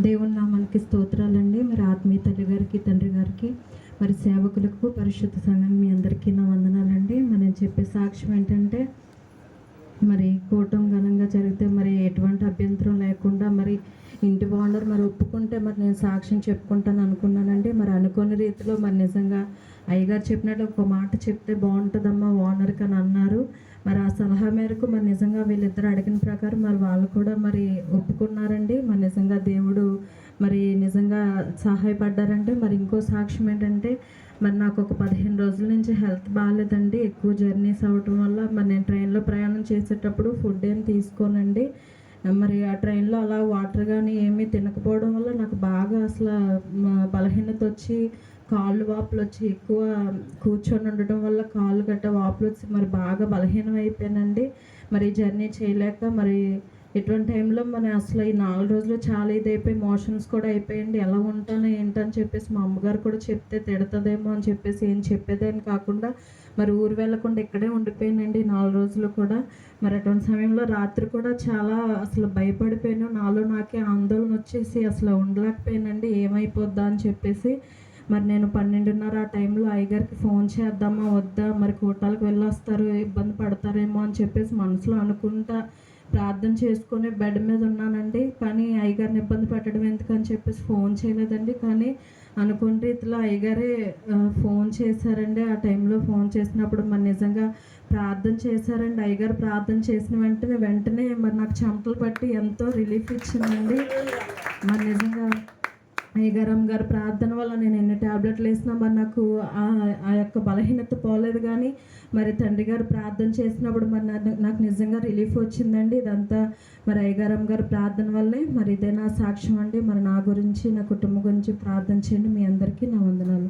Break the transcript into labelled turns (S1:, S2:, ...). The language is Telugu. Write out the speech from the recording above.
S1: దేవుని నామానికి స్తోత్రాలండి. మరి ఆత్మీయ తల్లి గారికి తండ్రి గారికి మరి సేవకులకు పరిశుద్ధ సంఘం మీ అందరికీ నా వందనాలండి. మరి నేను చెప్పే సాక్ష్యం ఏంటంటే మరి కూటం ఘనంగా జరిగితే మరి ఎటువంటి అభ్యంతరం లేకుండా మరి ఇంటి ఓనర్ మరి ఒప్పుకుంటే మరి నేను సాక్ష్యం చెప్పుకుంటాను అనుకున్నానండి. మరి అనుకోని రీతిలో మరి నిజంగా అయ్యగారు చెప్పినట్టు ఒక మాట చెప్తే బాగుంటుందమ్మా ఓనర్కి అని అన్నారు. మరి ఆ సలహా మేరకు మరి నిజంగా వీళ్ళిద్దరు అడిగిన ప్రకారం మరి వాళ్ళు కూడా మరి ఒప్పుకున్నారండి. మరి నిజంగా దేవుడు మరి నిజంగా సహాయపడ్డారంటే మరి ఇంకో సాక్ష్యం ఏంటంటే మరి నాకు ఒక పదిహేను రోజుల నుంచి హెల్త్ బాగాలేదండి. ఎక్కువ జర్నీస్ అవ్వటం వల్ల మరి నేను ట్రైన్లో ప్రయాణం చేసేటప్పుడు ఫుడ్ ఏం తీసుకోనండి. మరి ఆ ట్రైన్లో అలా వాటర్ కానీ ఏమీ తినకపోవడం వల్ల నాకు బాగా అసలు బలహీనత వచ్చి కాళ్ళు వాపులు వచ్చి ఎక్కువ కూర్చొని ఉండటం వల్ల కాళ్ళు గట్ట వాపులు వచ్చి మరి బాగా బలహీనం అయిపోయానండి. మరి జర్నీ చేయలేక మరి ఇటువంటి టైంలో మన అసలు ఈ నాలుగు రోజులు చాలా ఇది అయిపోయి మోషన్స్ కూడా అయిపోయింది ఎలా ఉంటాను ఏంటని చెప్పేసి మా అమ్మగారు కూడా చెప్తే తిడుతుందేమో అని చెప్పేసి ఏం చెప్పేదని కాకుండా మరి ఊరు వెళ్ళకుండా ఇక్కడే ఉండిపోయానండి నాలుగు రోజులు కూడా. మరి అటువంటి సమయంలో రాత్రి కూడా చాలా అసలు భయపడిపోయాను. నాలో నాకే ఆందోళన వచ్చేసి అసలు ఉండలేకపోయానండి. ఏమైపోద్దా అని చెప్పేసి మరి నేను పన్నెండున్నర ఆ టైంలో అయ్యగారికి ఫోన్ చేద్దామా వద్దా మరి కోటాలకు వెళ్ళొస్తారు ఇబ్బంది పడతారేమో అని చెప్పేసి మనసులో అనుకుంటా ప్రార్థన చేసుకుని బెడ్ మీద ఉన్నానండి. కానీ అయ్యగారిని ఇబ్బంది పెట్టడం ఎందుకని చెప్పేసి ఫోన్ చేయలేదండి. కానీ అనుకున్న రీతిలో అయ్యగారే ఫోన్ చేశారండి. ఆ టైంలో ఫోన్ చేసినప్పుడు మరి నిజంగా ప్రార్థన చేశారండి. అయ్యగారు ప్రార్థన చేసిన వెంటనే వెంటనే మరి నాకు చెమటలు పట్టి ఎంతో రిలీఫ్ ఇచ్చిందండి. మరి నిజంగా అయ్యగారమ్మ గారు ప్రార్థన వల్ల నేను ఎన్ని టాబ్లెట్లు వేసినా మరి నాకు ఆ ఆ యొక్క బలహీనత పోలేదు కానీ మరి తండ్రి గారు ప్రార్థన చేసినప్పుడు మరి నా- నాకు నిజంగా రిలీఫ్ వచ్చిందండి. ఇదంతా మరి అయ్యగారమ్మ గారు ప్రార్థన వల్లే మరి ఇదే నా సాక్ష్యం అండి. మరి నా గురించి నా కుటుంబం గురించి ప్రార్థన చేయండి. మీ అందరికీ నా వందనాలు.